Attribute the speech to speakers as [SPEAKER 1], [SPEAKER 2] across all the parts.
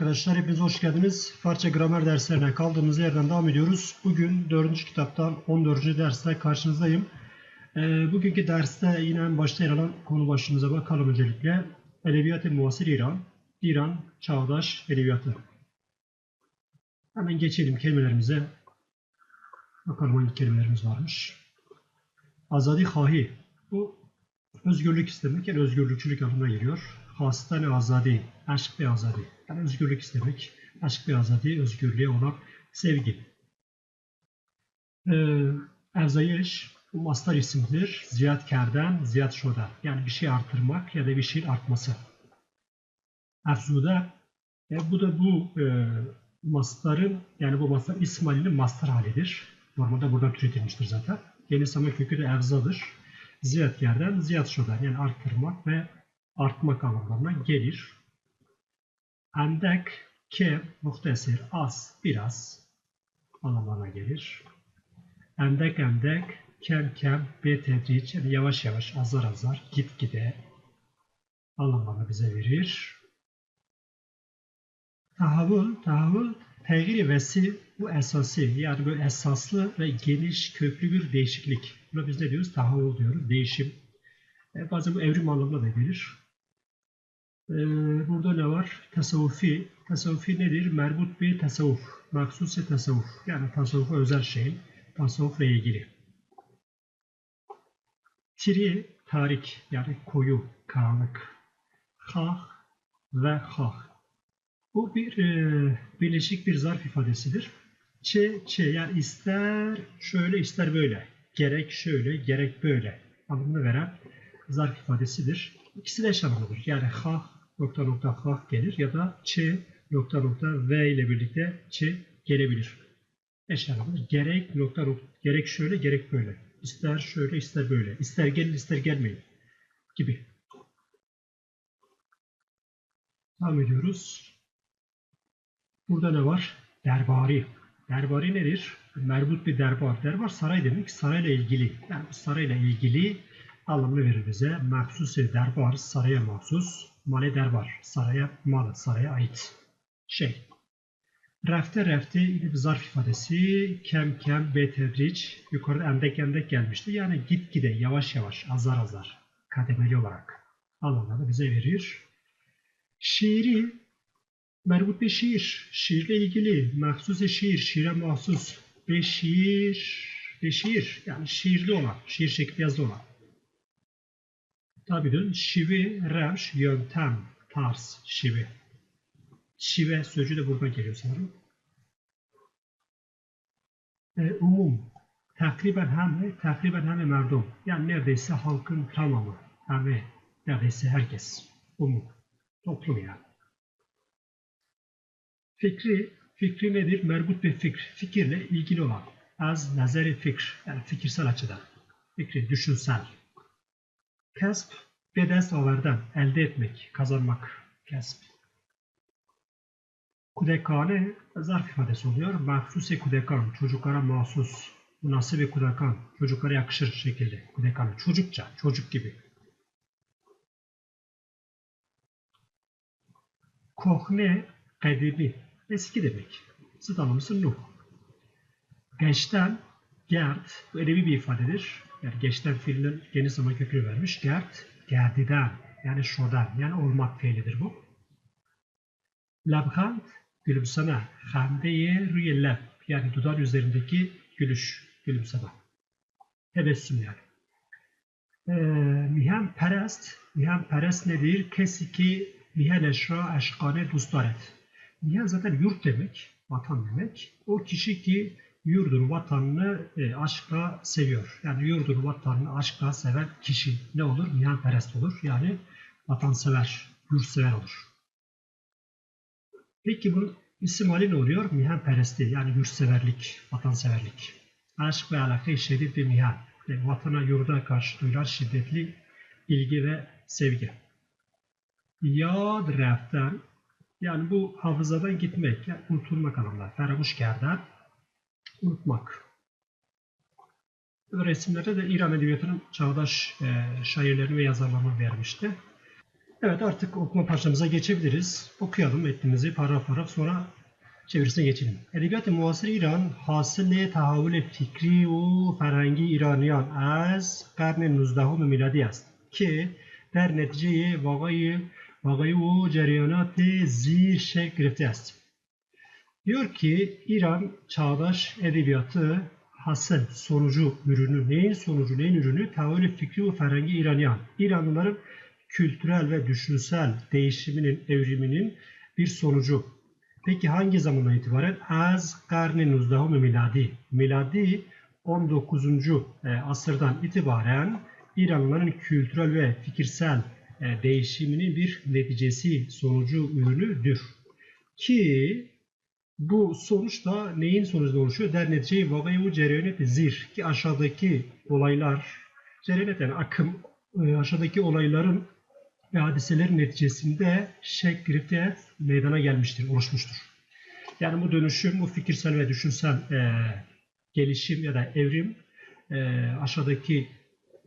[SPEAKER 1] Arkadaşlar, hepiniz hoş geldiniz. Farsça gramer derslerine kaldığımız yerden devam ediyoruz. Bugün 4. kitaptan 14. derste karşınızdayım. Ee, bugünkü derste yine en başta yer alan konu başlığımıza bakalım öncelikle. Edebiyat-ı Muasir İran, İran Çağdaş Edebiyatı. Hemen geçelim kelimelerimize. Bakalım hangi kelimelerimiz varmış. Azadi Hahi. Bu özgürlük istemek yani özgürlükçülük anlamına geliyor. Hastane azadi, aşk ve azadi. Yani özgürlük istemek, aşk ve azadi, özgürlüğe olan sevgi. Ee, Evzayeş, bu mastar isimdir. Ziyadkardan, ziyad şoda. Yani bir şey artırmak ya da bir şeyin artması. Efzuda, e, bu da bu e, mastarın, yani bu mastar İsmail'in mastar halidir. Normalde buradan türetilmiştir zaten. Genişleme kökü de evzadır. Ziyadkardan, ziyad şoda. Yani arttırmak ve artmak anlamlarına gelir. Endek, ke, muhtesir, az, biraz anlamlarına gelir. Endek endek, kem kem, betedriç, yani yavaş yavaş, azar azar, git gide anlamlarını bize verir. Tahavül, tahavül, tegiri vesi bu esası, yani böyle esaslı ve geniş, köklü bir değişiklik. Buna biz ne diyoruz? Tahavül diyoruz, değişim. E, bazen bu evrim anlamına da gelir. E, burada ne var? Tasavvufi. Tasavvufi nedir? Merbut bir tasavvuf. Maksusi tasavvuf. Yani tasavvufa özel şey. Tasavvufla ilgili. Tiri, tarik. Yani koyu, karanlık. Hah ve hah. Bu bir e, birleşik bir zarf ifadesidir. Çe, çe yani ister şöyle ister böyle. Gerek şöyle, gerek böyle anlamını veren zarf ifadesidir. İkisi de eş anlamlıdır. Yani ha nokta nokta ha gelir ya da ç nokta nokta v ile birlikte ç gelebilir. Eş anlamlıdır. Gerek nokta nokta gerek şöyle gerek böyle. İster şöyle ister böyle. İster gelin ister gelmeyin gibi. Devam ediyoruz. Burada ne var? Derbari. Derbari nedir? Merbut bir derbar. Derbar saray demek. Sarayla ilgili. Yani sarayla ilgili anlamını verir bize. Mahsus derbar, saraya mahsus. Male derbar, saraya mal, saraya ait şey. Refte refte bir zarf ifadesi. Kem kem betedriç. Yukarıda endek endek gelmişti. Yani git gide, yavaş yavaş, azar azar, kademeli olarak anlamını bize verir. Şiiri Merbut bir şiir. Şiirle ilgili. Mahsus şiir. Şiire mahsus. Bir şiir. Bir şiir. Yani şiirli olan. Şiir şekli yazılı olan. Tabii şivi, revş, yöntem, tarz, şivi. Şive sözcüğü de buradan geliyor sanırım. E, umum. Takriben hem, takriben hem merdum. Yani neredeyse halkın tamamı. Hem, neredeyse herkes. Umum. Toplum yani. Fikri, fikri nedir? Merbut bir fikir. Fikirle ilgili olan. Az nazari fikir. Yani fikirsel açıdan. Fikri, düşünsel. Kasp, bedest avardan, elde etmek, kazanmak. Kasp. Kudekane, zarf ifadesi oluyor. Mahsusi kudekan, çocuklara mahsus. Münasebe kudekan, çocuklara yakışır şekilde. Kudekan, çocukça, çocuk gibi. Kohne, kadimi, eski demek. Zıt anlamısı Nuh. Gençten, gert, bu edebi bir ifadedir. Yani geçten fiilinin geniş zaman kökünü vermiş. Gert, gerdiden, yani şodan, yani olmak fiilidir bu. Labhant, gülümseme. Hamdeye rüye yani dudağın üzerindeki gülüş, gülümseme. Tebessüm yani. Ee, mihem perest, mihem perest nedir? Kesi ki mihen eşra eşkane dustaret. Mihen zaten yurt demek, vatan demek. O kişi ki yurdunu, vatanını e, aşkla seviyor. Yani yurdunu, vatanını aşkla seven kişi ne olur? Mihenperest olur. Yani vatansever, yurtsever olur. Peki bunun isim hali ne oluyor? Mihenperesti yani yurtseverlik, vatanseverlik. Aşk ve alaka şiddet ve mihen. Yani vatana, yurda karşı duyulan şiddetli ilgi ve sevgi. Yad reften yani bu hafızadan gitmek, yani unutulmak anlamında. Feramuş kerden unutmak. Resimlerde de İran Edebiyatı'nın çağdaş e, şairlerini ve yazarlarını vermişti. Evet artık okuma parçamıza geçebiliriz. Okuyalım metnimizi paragraf paragraf sonra çevirisine geçelim. Edebiyat-ı muasir İran hasıl tahavül fikri و فرهنگی ایرانیان از قرن 19 میلادی است که در نتیجه واقعی واقعی و جریانات زیر şekil گرفته است. Diyor ki İran çağdaş edebiyatı hasıl sonucu ürünü neyin sonucu neyin ürünü tahavül fikri ve ferhengi İranyan. İranlıların kültürel ve düşünsel değişiminin evriminin bir sonucu. Peki hangi zamandan itibaren? Az karni nuzdahı miladi. Miladi 19. e, asırdan itibaren İranlıların kültürel ve fikirsel e, değişiminin bir neticesi, sonucu, ürünüdür. Ki bu sonuç da neyin sonucunda oluşuyor? Der neticeyi vagayu cereyaneti zir ki aşağıdaki olaylar cereyanet yani akım e, aşağıdaki olayların ve hadiselerin neticesinde şek meydana gelmiştir, oluşmuştur. Yani bu dönüşüm, bu fikirsel ve düşünsel e, gelişim ya da evrim e, aşağıdaki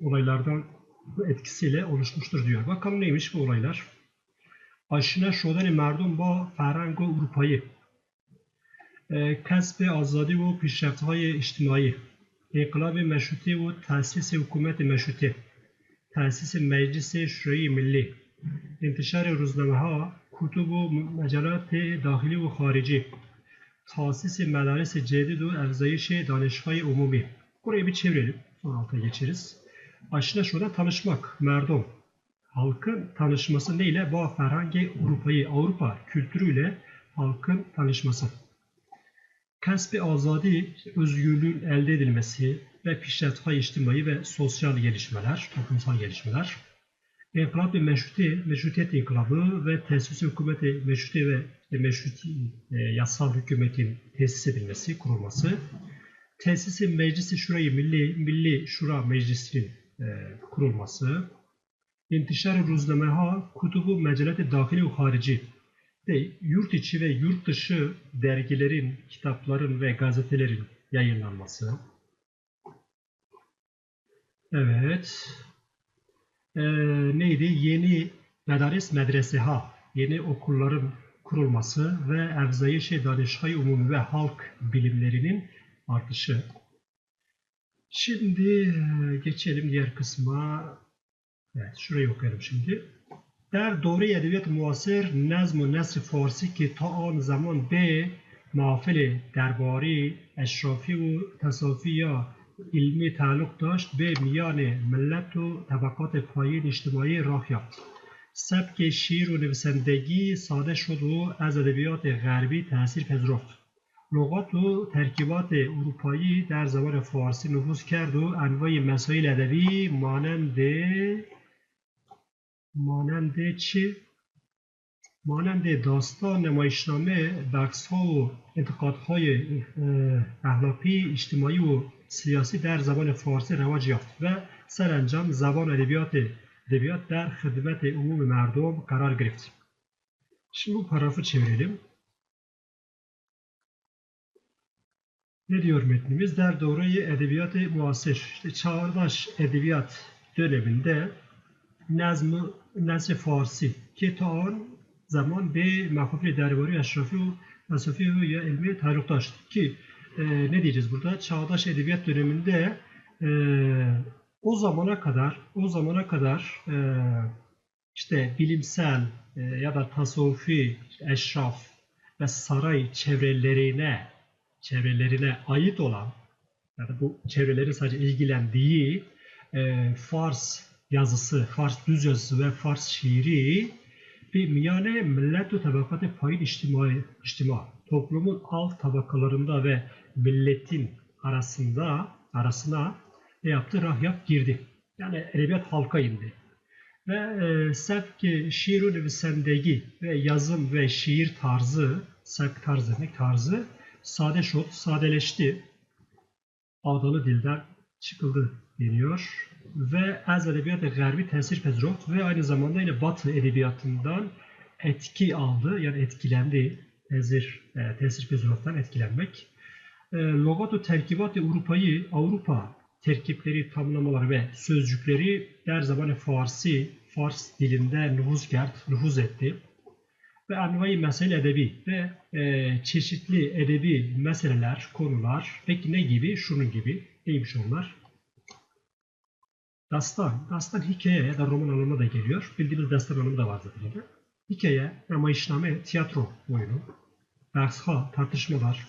[SPEAKER 1] olaylardan etkisiyle oluşmuştur diyor. Bakalım neymiş bu olaylar? Aşina şodani merdum ba ferhango Avrupa'yı کسب آزادی و پیشرفت‌های اجتماعی انقلاب مشروطه و تأسیس حکومت مشروطه تأسیس مجلس شورای ملی انتشار روزنامه ها کتب و مجلات داخلی و خارجی تأسیس مدارس جدید و افزایش دانشهای umumi. Burayı bir çevirelim. Sonra alta geçeriz. Aşina şurada tanışmak, merdom. Halkın tanışması neyle? Bu ferhangi Avrupa'yı, Avrupa kültürüyle halkın tanışması. Kasbi azadi, özgürlüğün elde edilmesi ve pişretfay içtimai ve sosyal gelişmeler, toplumsal gelişmeler. İnkılap ve meşruti, meşrutiyet inkılabı ve tesis hükümeti, meşruti ve meşruti e, yasal hükümetin tesis edilmesi, kurulması. Tesisi meclisi şurayı milli, milli şura meclisinin e, kurulması. İntişar ruznameha, kutubu meceleti dahili ve harici de yurt içi ve yurt dışı dergilerin, kitapların ve gazetelerin yayınlanması. Evet. Ee, neydi? Yeni medaris medreseha, yeni okulların kurulması ve evzayişi danışhay umumi ve halk bilimlerinin artışı. Şimdi e, geçelim diğer kısma. Evet, şurayı okuyalım şimdi. در دوره ادبیات معاصر نظم و نثر فارسی که تا آن زمان به محافل درباری اشرافی و تصافی یا علمی تعلق داشت به میان ملت و طبقات پایین اجتماعی راه یافت. سبک شعر و نویسندگی ساده شد و از ادبیات غربی تاثیر پذیرفت. لغات و ترکیبات اروپایی در زبان فارسی نفوذ کرد و انواع مسائل ادبی مانند مانند چه؟ مانند داستان نمایشنامه بخش ها و انتقادهای اخلاقی اجتماعی و سیاسی در زبان فارسی رواج یافت و سرانجام زبان ادبیات ادبیات در خدمت عموم مردم قرار گرفت. Şimdi bu paragrafı çevirelim. Ne diyor metnimiz? Der doğruyu edebiyatı muasir. İşte çağdaş edebiyat döneminde nazm نسل فارسی که تا آن زمان به محافل درباری اشرافی و فلسفی و ya ilmi تعلق داشت ki e, ne diyeceğiz burada çağdaş edebiyat döneminde e, o zamana kadar o zamana kadar e, işte bilimsel e, ya da tasavvufi işte eşraf ve saray çevrelerine çevrelerine ait olan yani bu çevrelerin sadece ilgilendiği e, Fars yazısı, Fars düz yazısı ve Fars şiiri bir miyane millet ve tabakat payın içtimai, içtima, toplumun alt tabakalarında ve milletin arasında arasına ne yaptı? Rahyap girdi. Yani edebiyat halka indi. Ve e, sevk şiir ve sendegi ve yazım ve şiir tarzı, sevk tarzı demek tarzı sade şot, sadeleşti. Ağdalı dilden çıkıldı deniyor ve az edebiyat garbi tesir pezroft ve aynı zamanda yine Batı edebiyatından etki aldı yani etkilendi tesir, e, tesir pezrofttan etkilenmek. E, Logatu terkibat Avrupa'yı Avrupa terkipleri, tamlamaları ve sözcükleri der zaman Farsi, Fars dilinde nüfuz geldi, nüfuz etti. Ve envai mesele edebi ve e, çeşitli edebi meseleler, konular. Peki ne gibi? Şunun gibi. Neymiş onlar? Dastan. Dastan hikaye ya da roman anlamına da geliyor. Bildiğimiz dastan anlamı da var zaten. yine. Hikaye, namayişname, tiyatro oyunu, dersha, tartışmalar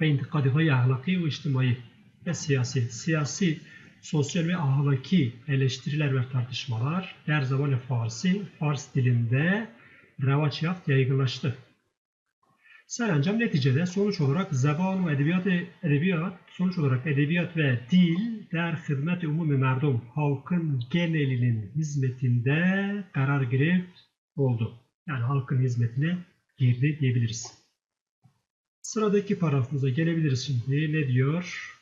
[SPEAKER 1] ve intikadihay ahlaki ve içtimai ve siyasi. Siyasi, sosyal ve ahlaki eleştiriler ve tartışmalar her zaman Farsi, Fars dilinde revaç yaygınlaştı. Serancam neticede sonuç olarak zeban ve edebiyat, edebiyat sonuç olarak edebiyat ve dil der hizmet umumi merdum halkın genelinin hizmetinde karar girip oldu. Yani halkın hizmetine girdi diyebiliriz. Sıradaki paragrafımıza gelebiliriz şimdi. Ne diyor?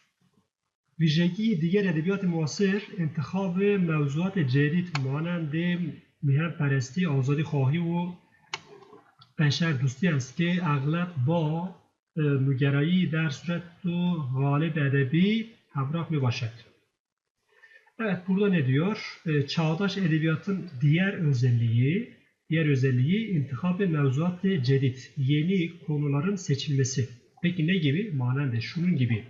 [SPEAKER 1] ویژگی دیگر ادبیات معاصر انتخاب موضوعات جدید مانند میهن پرستی آزادی خواهی و بشر دوستی است که اغلب با اه، نگرایی در صورت و غالب edebi همراه می باشد. Evet burada ne diyor? Ee, Çağdaş edebiyatın diğer özelliği, diğer özelliği intikab ve mevzuat ve cedid, yeni konuların seçilmesi. Peki ne gibi? Manen de şunun gibi.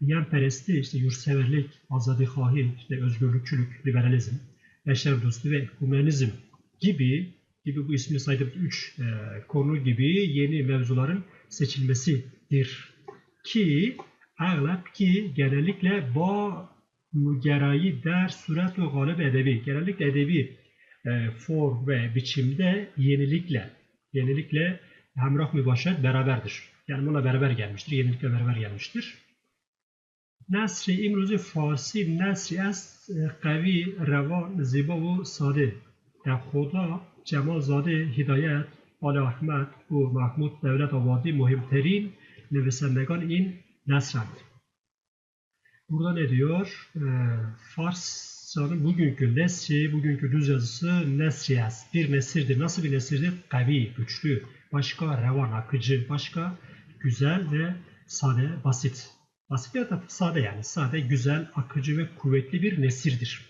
[SPEAKER 1] Yenperesti, işte yurtseverlik, azadihahi, işte özgürlükçülük, liberalizm, beşer dostu ve humanizm gibi gibi bu ismini saydığımız 3 e, konu gibi yeni mevzuların seçilmesidir. Ki aglap ki genellikle bu mügerayi der surat ve galip edebi. Genellikle edebi e, form ve biçimde yenilikle yenilikle hemrah mübaşeret beraberdir. Yani buna beraber gelmiştir. Yenilikle beraber gelmiştir. Nesri imruzi Farsi nesri es e, kavi, revan, ziba ve sade. Yani Hoda Cemalzade Hidayet, Ali Ahmet û Mahmud Devletavadî muhimterîn nivîsendegên ên nesrend. Burada ne diyor? E, Farsçanın bugünkü nesri, bugünkü düz yazısı nesriyes. Bir nesirdir. Nasıl bir nesirdir? Kavi, güçlü, başka revan, akıcı, başka güzel ve sade, basit. Basit ya da sade yani. Sade, güzel, akıcı ve kuvvetli bir nesirdir.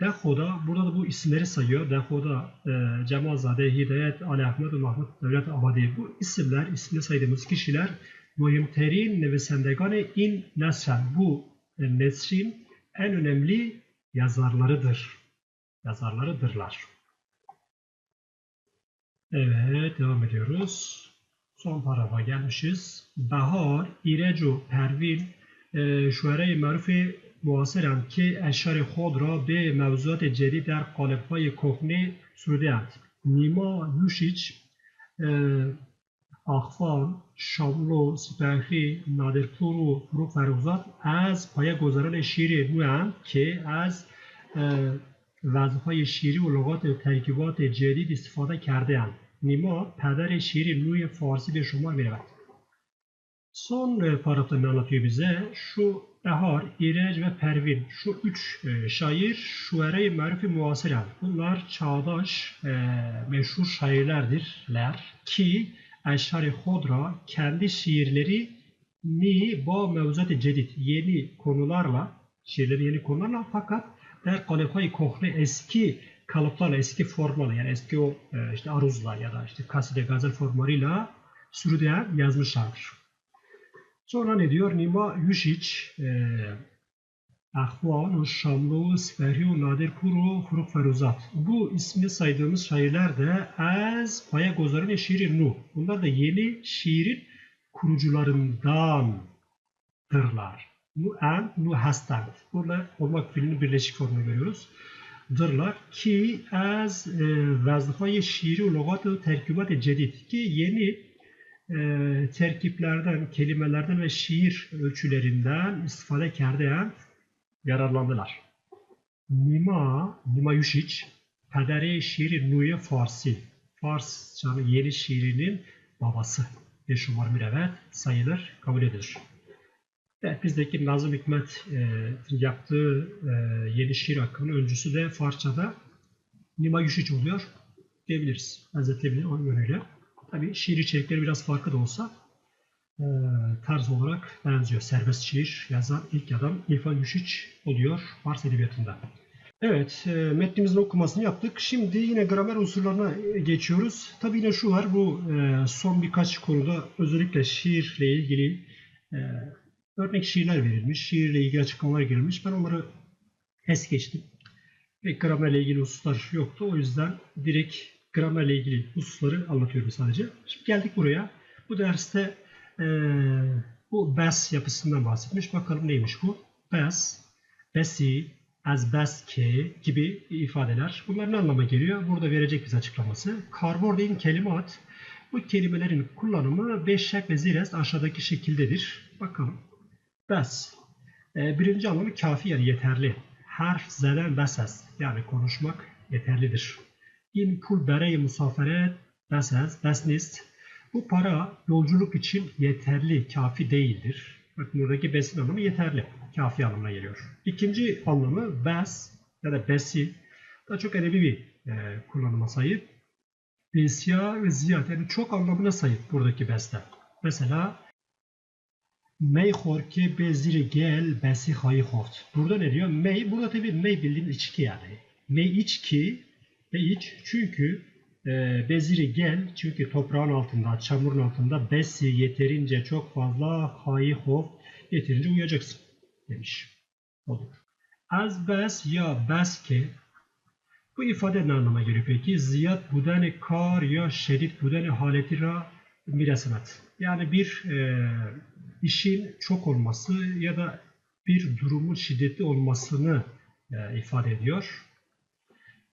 [SPEAKER 1] Dehoda, burada da bu isimleri sayıyor. Dehoda, e, Cemalzade, Hidayet, Ali Ahmet, Mahmut, Devlet Abadi. Bu isimler, ismini saydığımız kişiler muhimterin nevisendegane in nesel. Bu e, nesrin en önemli yazarlarıdır. Yazarlarıdırlar. Evet, devam ediyoruz. Son paragrafa gelmişiz. Bahar, İrecu, Pervin, e, şuere-i marufi معاصرند که اشعار خود را به موضوعات جدید در قالب‌های کهنه سروده‌اند. نیما یوشیچ، آخوان، شاملو، سپهری، نادرپور و فروغ فروزاد از پایه گذاران شعر نویند که از وزنهای شیری و لغات ترکیبات جدید استفاده کرده‌اند. نیما پدر şiiri نوی فارسی به شمار می‌رود. Son paragrafta ne anlatıyor bize? Şu Behar, İreç ve Pervin, şu üç e, şair şuere-i marifi muasire. Bunlar çağdaş e, meşhur şairlerdirler ki Eşhar-ı Hodra kendi şiirleri ni bu mevzuat cedid yeni konularla şiirleri yeni konularla fakat der kalifayı kohne eski kalıplarla eski formlarla yani eski o e, işte aruzla ya da işte kaside gazel formlarıyla sürüden yazmışlardır. Sonra ne diyor? Nima Yuşiç, e, Ahvan, Şamlu, Sferhi, Nadirpur, Furuk Feruzat. Bu ismi saydığımız şairler de Az Paya Gozar'ın ve Şiirin Nu. Bunlar da yeni şiirin kurucularındandırlar. Nu en, nu hastan. Burada olmak fiilinin birleşik formunu görüyoruz. Dırlar ki az e, veznehay şiiri ve lügat ve terkibat cedid ki yeni e, terkiplerden, kelimelerden ve şiir ölçülerinden istifade kerdeyen yararlandılar. Nima, Nima Yuşiç, pederi şiiri Nuye Farsi. Farsçanın yeni şiirinin babası. Ve şumar mürevet sayılır, kabul edilir. Evet, bizdeki Nazım Hikmet'in yaptığı e, yeni şiir hakkının öncüsü de Farsçada Nima Yuşiç oluyor diyebiliriz. Benzetebilir o yönüyle. Tabii şiir içerikleri biraz farklı da olsa e, tarz olarak benziyor. Serbest şiir yazan ilk adam İrfan Yuşiç oluyor Fars Edebiyatı'nda. Evet, e, metnimizin okumasını yaptık. Şimdi yine gramer unsurlarına e, geçiyoruz. Tabii yine şu var, bu e, son birkaç konuda özellikle şiirle ilgili e, örnek şiirler verilmiş, şiirle ilgili açıklamalar girilmiş. Ben onları es geçtim. Pek gramerle ilgili hususlar yoktu. O yüzden direkt gramerle ilgili hususları anlatıyorum sadece. Şimdi geldik buraya. Bu derste e, bu bes yapısından bahsetmiş. Bakalım neymiş bu? Bes, besi, as best ki gibi ifadeler. Bunlar ne anlama geliyor? Burada verecek bize açıklaması. Karbordin kelimat bu kelimelerin kullanımı beş şek ve zires aşağıdaki şekildedir. Bakalım. Bes. E, birinci anlamı kafi yani yeterli. Harf zeden besez yani konuşmak yeterlidir. İn pul berey musaferet besez besnist. Bu para yolculuk için yeterli, kafi değildir. Bakın buradaki besin anlamı yeterli, kafi anlamına geliyor. İkinci anlamı bes ya da besi daha çok edebi bir e, kullanıma sahip. Besya ve ziyad yani çok anlamına sahip buradaki besler. Mesela Mey ki beziri gel besi hayı hoft. Burada ne diyor? Mey, burada tabii mey bildiğimiz içki yani. Mey içki ve iç çünkü e, beziri gel çünkü toprağın altında, çamurun altında besi yeterince çok fazla hayı hoft yeterince uyacaksın demiş. Olur. Az bes ya bes ki bu ifade ne anlama geliyor peki? Ziyad budani kar ya şedid budani haleti ra miresenet. Yani bir e, işin çok olması ya da bir durumun şiddetli olmasını e, ifade ediyor.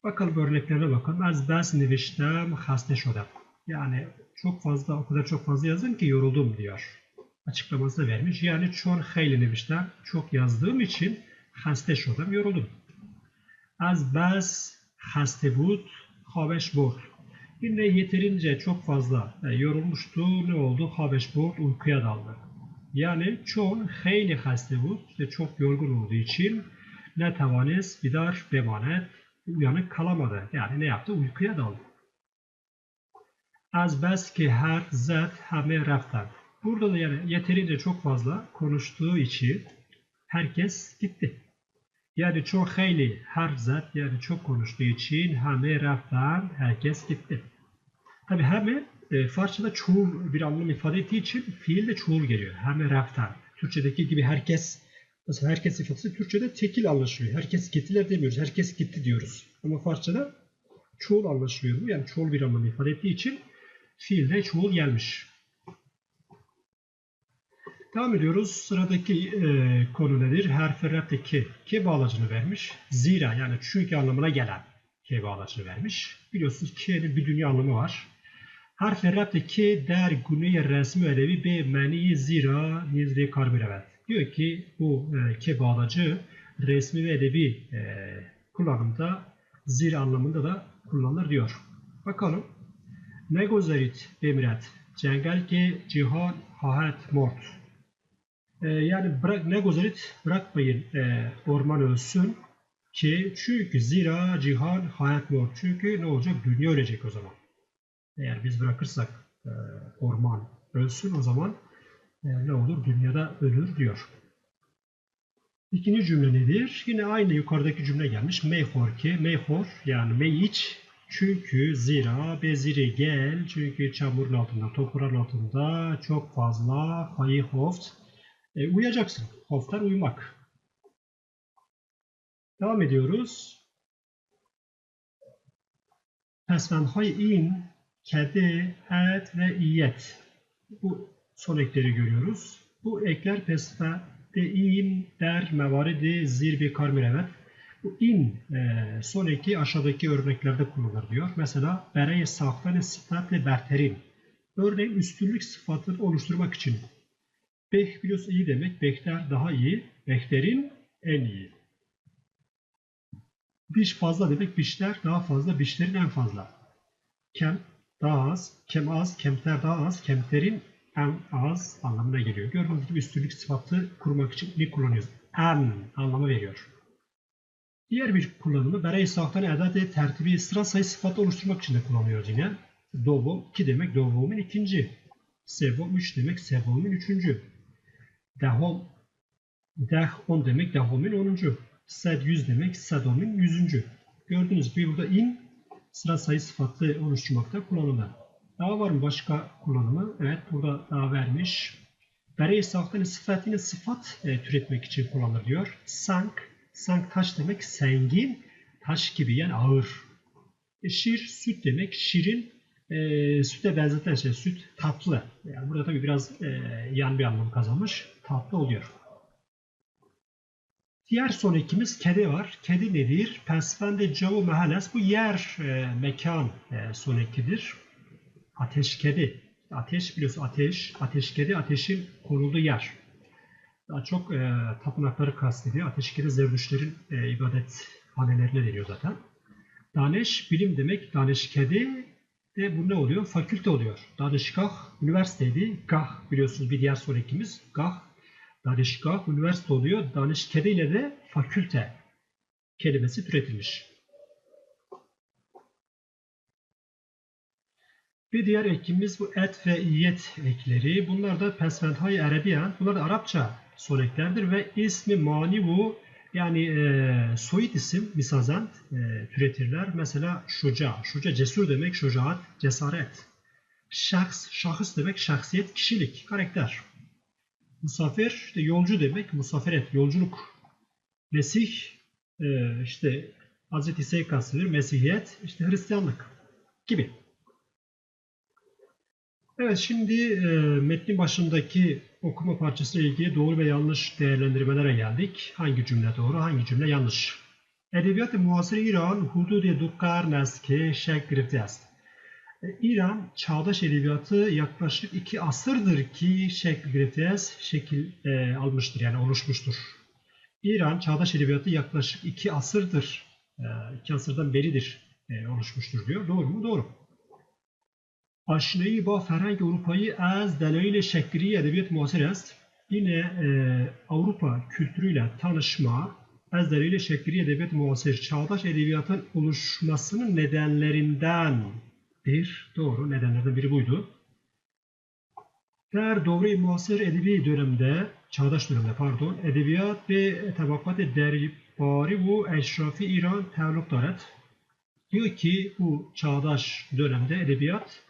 [SPEAKER 1] Bakalım örneklere bakalım. Az ders neviştem haste şodem. Yani çok fazla, o kadar çok fazla yazdım ki yoruldum diyor. Açıklaması vermiş. Yani çon hayli neviştem çok yazdığım için haste şodem, yoruldum. Az bas haste bud, habeş bor. Yine yeterince çok fazla e, yorulmuştu. Ne oldu? Habeş bor uykuya daldı. Yani çoğun hayli haste bud. İşte çok yorgun olduğu için ne tavanes bidar bemanet uyanık kalamadı. Yani ne yaptı? Uykuya daldı. Az bes ki her zat hame raftan. Burada da yani yeterince çok fazla konuştuğu için herkes gitti. Yani çok hayli her zat yani çok konuştuğu için hame raftan herkes gitti. Tabi hame e, Farsçada çoğul bir anlam ifade ettiği için fiil de çoğul geliyor. Hem raftan. Türkçedeki gibi herkes Mesela herkes ifadesi Türkçe'de tekil anlaşılıyor. Herkes gittiler demiyoruz. Herkes gitti diyoruz. Ama Farsça'da çoğul anlaşılıyor bu. Yani çoğul bir anlamı ifade ettiği için fiilde çoğul gelmiş. Devam ediyoruz. Sıradaki e, konu nedir? Her ferratte ki, ki bağlacını vermiş. Zira yani çünkü anlamına gelen ki bağlacını vermiş. Biliyorsunuz ki'nin bir dünya anlamı var. Her ferratte ki der güneye resmi ödevi be meni zira nizre karbürevet. Diyor ki bu e, ke bağlacı resmi ve edebi e, kullanımda zira anlamında da kullanılır diyor. Bakalım. Ne gozarit bemiret. Cengel ki cihan hahet mort. E, yani bırak ne gozarit bırakmayın e, orman ölsün ki çünkü zira cihan hayat mort. Çünkü ne olacak? Dünya ölecek o zaman. Eğer biz bırakırsak e, orman ölsün o zaman ne olur? Dünyada ölür diyor. İkinci cümle nedir? Yine aynı yukarıdaki cümle gelmiş. Meyhor ki, meyhor yani meyiç çünkü zira beziri gel çünkü çamurun altında, toprağın altında çok fazla hayı hoft e, uyuyacaksın. Hoftlar uyumak. Devam ediyoruz. Pesmenhay in kedi, et ve iyet. Bu son ekleri görüyoruz. Bu ekler pesfe de in, der, mevaridi, zir bir karmirevet. Bu in e, son eki aşağıdaki örneklerde kullanılır diyor. Mesela bereye sahten sıfatle berterin. Örneğin üstünlük sıfatını oluşturmak için. Beh biliyorsun iyi demek. Behter daha iyi. Behter'in en iyi. Biş fazla demek. Bişler daha fazla. Bişlerin en fazla. Kem daha az, kem az, kemter daha az, kemterin en az anlamına geliyor. Gördüğünüz gibi üstünlük sıfatı kurmak için ne kullanıyoruz? En anlamı veriyor. Diğer bir kullanımı berey sahtan edat tertibi sıra sayı sıfatı oluşturmak için de kullanıyoruz yine. Dovo 2 demek dovomun ikinci. Sevo 3 demek sevomun üçüncü. Dehom deh 10 demek dehomin onuncu. Sed 100 demek. Sedom'un yüzüncü. Gördüğünüz gibi burada in sıra sayı sıfatlı oluşturmakta kullanılır. Daha var mı başka kullanımı? Evet burada daha vermiş. Bere sahtını sıfatını sıfat e, türetmek için kullanılır diyor. Sank, sank taş demek sengin, taş gibi yani ağır. E, şir, süt demek. Şirin, e, süte benzeten şey, süt tatlı. Yani burada tabii biraz e, yan bir anlam kazanmış. Tatlı oluyor. Diğer son ekimiz kedi var. Kedi nedir? Pensvende Cavo Mahales bu yer, e, mekan e, son ekidir. Ateş kedi. Ateş biliyorsun ateş. Ateş kedi ateşin konulduğu yer. Daha çok e, tapınakları kastediyor. Ateş kedi zerdüşlerin e, ibadet hanelerine deniyor zaten. Daneş bilim demek. Daneş kedi de bu ne oluyor? Fakülte oluyor. Danışgah üniversiteydi. Gah biliyorsunuz bir diğer sonrakimiz. Gah Danışgah üniversite oluyor. Danışkede ile de fakülte kelimesi türetilmiş. Bir diğer ekimiz bu et ve iyet ekleri. Bunlar da Pesventhay Arabiyan. Bunlar da Arapça son eklerdir ve ismi mani bu yani e, soyut isim misazent e, türetirler. Mesela şuca. Şuca cesur demek şucaat, cesaret. Şahs, şahıs demek şahsiyet, kişilik, karakter. Musafir işte yolcu demek, musafiret, yolculuk. Mesih e, işte Hz. İsa'yı kastedilir. Mesihiyet işte Hristiyanlık gibi. Evet şimdi e, metnin başındaki okuma parçasıyla ilgili doğru ve yanlış değerlendirmelere geldik. Hangi cümle doğru, hangi cümle yanlış? Edebiyat-ı muhasır İran hududi du karneski şek grifte yazdı. E, İran çağdaş edebiyatı yaklaşık iki asırdır ki şekil griftes şekil e, almıştır yani oluşmuştur. İran çağdaş edebiyatı yaklaşık iki asırdır, e, iki asırdan beridir e, oluşmuştur diyor. Doğru mu? Doğru. Ba Ferhang Avrupa'yı az delail şekri edebiyat muasir est. Yine e, Avrupa kültürüyle tanışma, az delail şekri edebiyat muasir, çağdaş edebiyatın oluşmasının nedenlerinden bir doğru nedenlerden biri buydu. Der doğru muasır edebi dönemde, çağdaş dönemde pardon, edebiyat ve tabakat derbari bu eşrafi İran tealluk daret. Diyor ki bu çağdaş dönemde edebiyat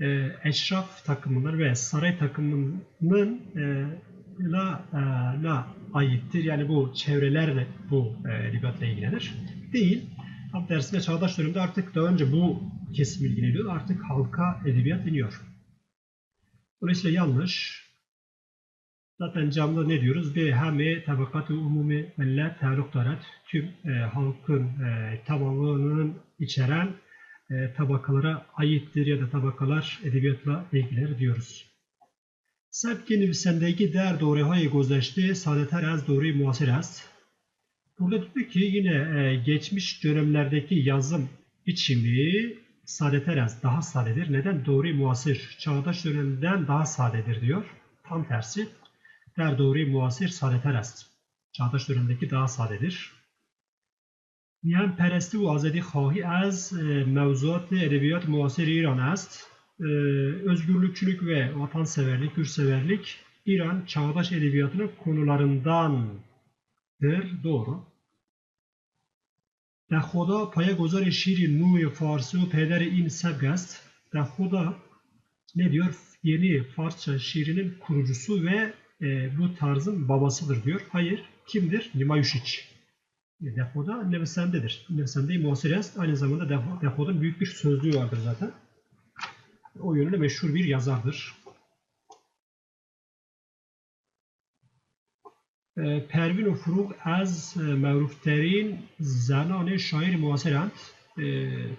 [SPEAKER 1] e, eşraf takımının ve saray takımının e, la, e, la aittir. Yani bu çevrelerle bu e, edebiyatla ilgilenir. Değil. Tam tersine çağdaş dönemde artık daha önce bu kesim ilgileniyordu. Artık halka edebiyat iniyor. Dolayısıyla yanlış. Zaten camda ne diyoruz? Bir hame tabakat-ı umumi millet tealluk darat. Tüm e, halkın e, tamamının içeren e, tabakalara aittir ya da tabakalar edebiyatla ilgiler diyoruz. Sebki nivsendeki der doğruhay gözleşti, sadeter az doğru muasir az. Burada diyor ki yine e, geçmiş dönemlerdeki yazım biçimi sadeterez daha sadedir. Neden? Doğru muasir. Çağdaş dönemden daha sadedir diyor. Tam tersi. Der doğru muasir sadeterez. Çağdaş dönemdeki daha sadedir. Mihan peresti و azadi خواهی az e, mevzuat edebiyat muasir İran است. E, özgürlükçülük ve vatanseverlik, hürseverlik İran çağdaş edebiyatının konularındandır. Doğru. در خدا پایه‌گذار شیر نوع فارسی و پدر این سبک است. در خدا ne diyor? Yeni Farsça şiirinin kurucusu ve e, bu tarzın babasıdır diyor. Hayır. Kimdir? Nimayuşiç. E, Defo'da Nevesende'dir. Nevesende Muhasirest aynı zamanda Defo, Defo'da büyük bir sözlüğü vardır zaten. O yönüyle meşhur bir yazardır. پروین و فروغ از معروفترین زنان شاعر معاصرند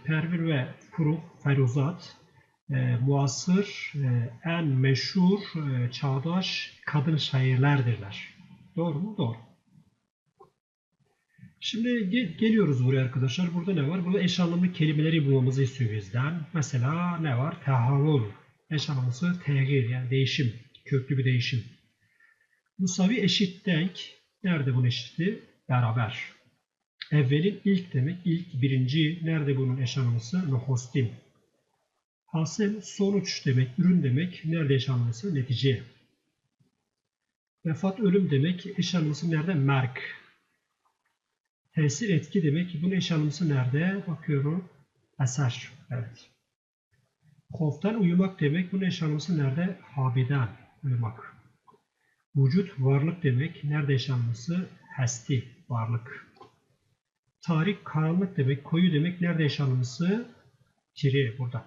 [SPEAKER 1] Pervin ve Furuk Feruzat muasır en meşhur çağdaş kadın şairlerdirler. Doğru mu? Doğru. Şimdi gel- geliyoruz buraya arkadaşlar. Burada ne var? Burada eş anlamlı kelimeleri bulmamızı istiyor bizden. Mesela ne var? Tehavül. Eş anlamlısı tehir yani değişim. Köklü bir değişim. Musavi eşit denk. Nerede bunun eşiti? Beraber. Evvelin ilk demek. ilk birinci. Nerede bunun eş anlamlısı? Nohostin. Hasıl sonuç demek. Ürün demek. Nerede eş anlamlısı? Netice. Vefat ölüm demek. Eş anlamlısı nerede? Merk. Tesir etki demek. Bunun eş nerede? Bakıyorum. Eser. Evet. Koftan uyumak demek. Bunun eş nerede? Habiden uyumak. Vücut varlık demek. Nerede eş? Hesti. Varlık. Tarik karanlık demek. Koyu demek. Nerede eş anlamlısı? Kiri. Burada.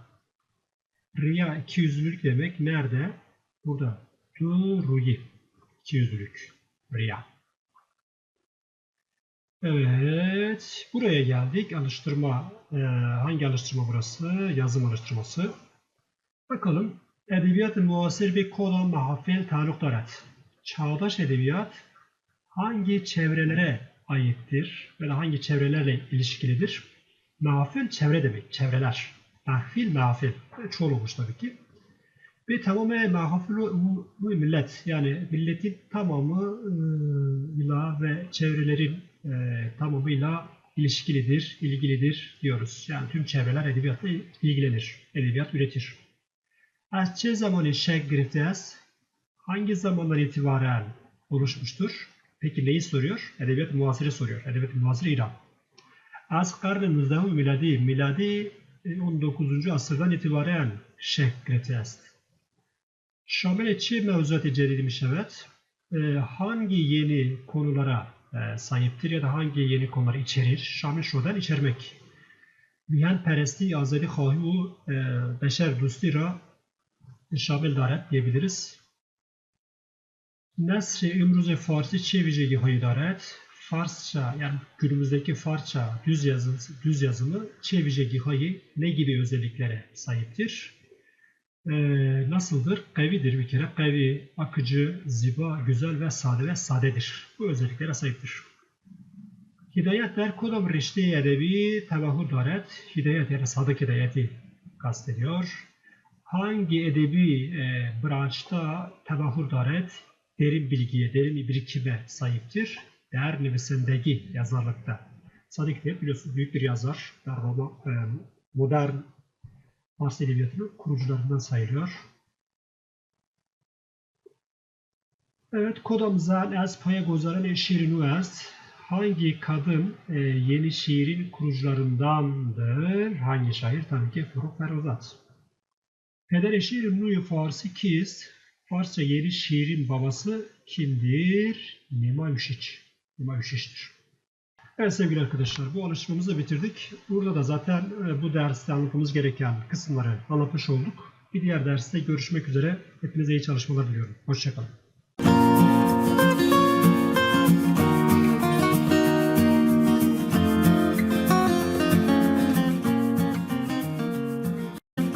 [SPEAKER 1] Riya ikiyüzlülük demek. Nerede? Burada. Duruyi. İkiyüzlülük. Riya. Evet. Buraya geldik. Alıştırma. e, hangi alıştırma burası? Yazım alıştırması. Bakalım. Edebiyat-ı muasir bir kola mahafil taluk darat. Çağdaş edebiyat hangi çevrelere aittir? Ve hangi çevrelerle ilişkilidir? Mahfil çevre demek. Çevreler. Mahfil mahfil. Çoğul olmuş tabii ki. Ve tamamen mahfil bu millet. Yani milletin tamamı e, ve çevrelerin e, tamamıyla ilişkilidir, ilgilidir diyoruz. Yani tüm çevreler edebiyatla ilgilenir. Edebiyat üretir. Az çe zamanı şek griftes hangi zamandan itibaren oluşmuştur? Peki neyi soruyor? Edebiyat muhasiri soruyor. Edebiyat muhasiri İran. Az karnı nizam miladi, miladi e, 19. asırdan itibaren şek griftes. Şamil çi mevzuat-ı cedidi mişevet? Ee, hangi yeni konulara e, sahiptir ya da hangi yeni konuları içerir? Şamil şuradan içermek. Vihan peresti azali khahi u e, beşer dosti ra şamil daret diyebiliriz. Nesr-i imruz Farsi çi vijegi hayı daret? Farsça yani günümüzdeki Farsça düz, yazı, düz yazımı çi vijegi hayı ne gibi özelliklere sahiptir? Ee, nasıldır? Kavidir bir kere. Kavi, akıcı, ziba, güzel ve sade ve sadedir. Bu özelliklere sahiptir. Hidayet der kodam rişte edebi tevahhur daret. Hidayet yani sadık hidayeti kastediyor. Hangi edebi e, branşta tevahhur daret derin bilgiye, derin bir birikime sahiptir? Der nefesindeki yazarlıkta. Sadık Bey biliyorsunuz büyük bir yazar. Roma, e, modern Fars Edebiyatı'nın kurucularından sayılıyor. Evet, kodamızdan ez paya gozaren şiirin üniversite hangi kadın e, yeni şiirin kurucularındandır? Hangi şair? Tabii ki Furuk Ferozat. Peder şiirin nuyu Farsi kiz? Farsça yeni şiirin babası kimdir? Nima Üşiç. Nima Üşiç'tir. Evet sevgili arkadaşlar bu alıştırmamızı bitirdik. Burada da zaten e, bu derste anlatmamız gereken kısımları anlatmış olduk. Bir diğer derste görüşmek üzere. Hepinize iyi çalışmalar diliyorum. Hoşçakalın.